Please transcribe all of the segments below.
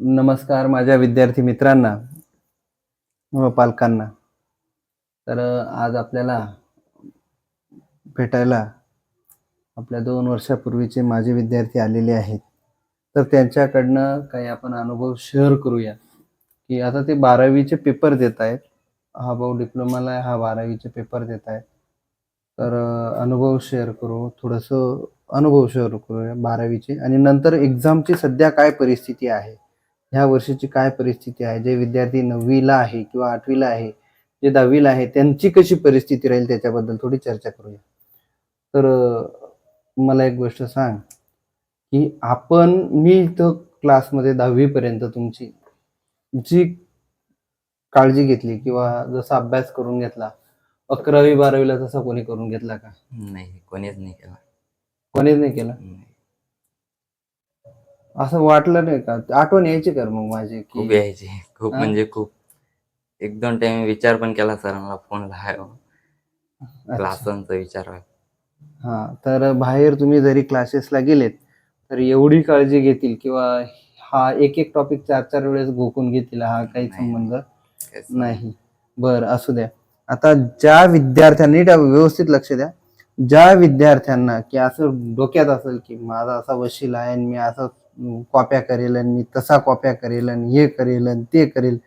नमस्कार माझ्या विद्यार्थी मित्रांना व पालकांना. तर आज आपल्याला भेटायला आपल्या दोन वर्षापूर्वीचे माझे विद्यार्थी आलेले आहेत. तर त्यांच्याकडनं काही आपण अनुभव शेअर करूया. की आता ते बारावीचे पेपर देत आहेत. हा भाऊ डिप्लोमाला आहे हा बारावीचे पेपर देत आहेत. तर अनुभव शेअर करू थोडंसं अनुभव शेअर करूया बारावीचे. आणि नंतर एक्झामची सध्या काय परिस्थिती आहे? ह्या वर्षीची काय परिस्थिती आहे? जे विद्यार्थी नववीला आहे किंवा आठवीला आहे जे दहावीला आहे त्यांची कशी परिस्थिती राहील त्याच्याबद्दल थोडी चर्चा करूया. तर मला एक गोष्ट सांग की आपण मी इथं क्लासमध्ये दहावीपर्यंत तुमची जी काळजी घेतली किंवा जसा अभ्यास करून घेतला अकरावी बारावीला तसा कोणी करून घेतला का? नाही कोणीच नाही केला. कोणीच नाही केला. असं वाटलं नाही का? आठवण यायची कर मग माझी खूप की यायचे. खूप हा? म्हणजे खूप. एक दोन टाइम विचार पण केला सरांना फोन अच्छा. क्लासांचा विचार आहे. हा तर बाहेर तुम्ही जरी क्लासेसला गेलेत तर एवढी काळजी घेतील किंवा हा एक एक टॉपिक चार चार वेळेस घोकून घेतील हा काही नाही. संबंध नाही. बर असू द्या. आता ज्या विद्यार्थ्यांनी व्यवस्थित लक्ष द्या. ज्या विद्यार्थ्यांना की असं डोक्यात असेल की माझा असा वशील आहे आणि मी असं कॉप्या करेल आणि मी तसा कॉप्या करेल आणि हे करेल आणि ते करेल.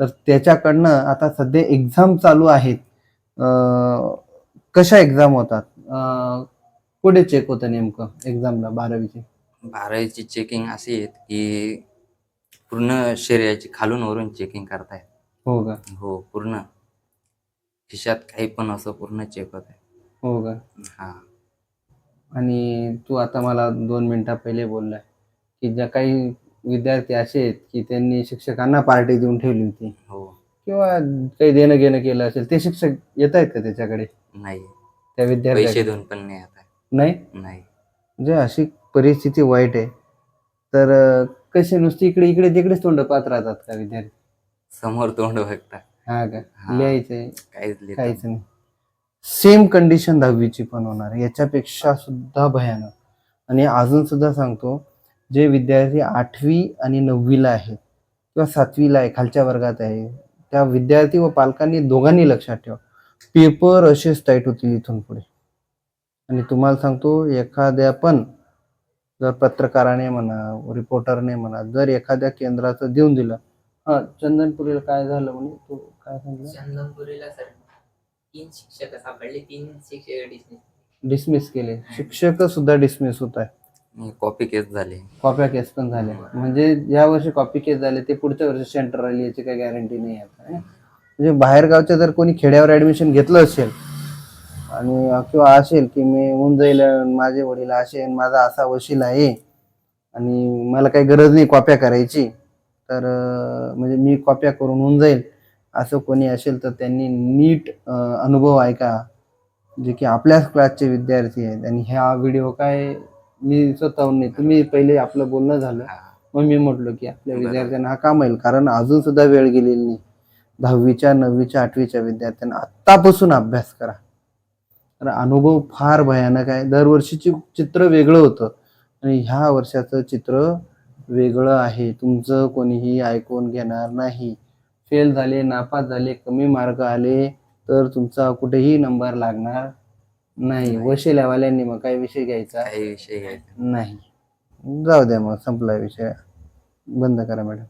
तर त्याच्याकडनं आता सध्या एक्झाम चालू आहेत. कशा एक्झाम होतात? कुठे चेक होतं नेमकं एक्झामला बारावीची? बारावीची चेकिंग अशी आहेत की पूर्ण शरीराची खालून वरून चेकिंग करतायत. हो का? हो पूर्ण. खिशात काही पण असं पूर्ण चेक होत आहे हो का? हा. आणि तू आता मला दोन मिनिटा पहिले बोललाय. की ज्या काही विद्यार्थी असे आहेत की त्यांनी शिक्षकांना पार्टी देऊन ठेवली होती. हो. किंवा काही देणं घेणं केलं असेल ते शिक्षक येत आहेत का त्याच्याकडे? नाही. त्या पैसे विद्यार्थी देऊन पण नाही आता नाही? नाही. म्हणजे अशी परिस्थिती वाईट आहे. तर अं, कसे नुसते इकडे इकडे तिकडेच तोंड पाहत राहतात का विद्यार्थी? समोर तोंड बघता हा का? हा. लिहायचंय काहीच लिहित काहीच नाही. सेम कंडिशन दहावीची पण होणार. याच्यापेक्षा सुद्धा भयानक. आणि अजून सुद्धा सांगतो जे विद्यार्थी आठवी आणि नववीला आहेत किंवा सातवीला आहे खालच्या वर्गात आहे त्या विद्यार्थी व पालकांनी दोघांनी लक्षात ठेवा. पेपर असेच टाईट होतील इथून पुढे. आणि तुम्हाला सांगतो एखाद्या पण जर पत्रकाराने म्हणा रिपोर्टरने म्हणा जर एखाद्या केंद्राचं देऊन दिलं हा चंदनपुरीला काय झालं म्हणे? तू काय सांगितलं? चंदनपुरीला सर तीन शिक्षक सापडले तीन शिक्षक डिसमिस डिसमिस केले. शिक्षक सुद्धा डिसमिस होत आहे कॉपी केस झाले. कॉप्या केस पण झाले. म्हणजे या वर्षी कॉपी केस झाले ते पुढच्या वर्षी सेंटर राहिली याची काही गॅरंटी नाही आता है ना? म्हणजे बाहेरगावच्या जर कोणी खेड्यावर ऍडमिशन घेतलं असेल आणि किंवा असेल की मी होऊन जाईल माझे वडील असे अन माझा असा वशील आहे आणि मला काही गरज नाही कॉप्या करायची तर अं, म्हणजे मी कॉप्या करून होऊन जाईल असं कोणी असेल तर त्यांनी नीट अं, अनुभव ऐका जे की आपल्याच क्लासचे विद्यार्थी आहेत. आणि ह्या व्हिडिओ काय मी स्वतःहून नाही. तुम्ही पहिले आपलं बोलणं झालं. मग मी म्हटलो की आपल्या. विद्यार्थ्यांना हा काम येईल कारण अजून सुद्धा वेळ गेलेली नाही. दहावीच्या नववीच्या आठवीच्या विद्यार्थ्यांना आत्तापासून अभ्यास करा. तर अनुभव फार भयानक आहे. दरवर्षीची चित्र वेगळं होतं. आणि ह्या वर्षाचं चित्र वेगळं आहे. तुमचं कोणीही ऐकून घेणार नाही. फेल झाले नापास झाले कमी मार्क आले तर तुमचा कुठेही नंबर लागणार नाही. वशिल्यावाल्यांनी मग काय विषय घ्यायचा? काही विषय घ्यायचा. नाही. जाऊ द्या मग संपला विषय. बंद करा मॅडम.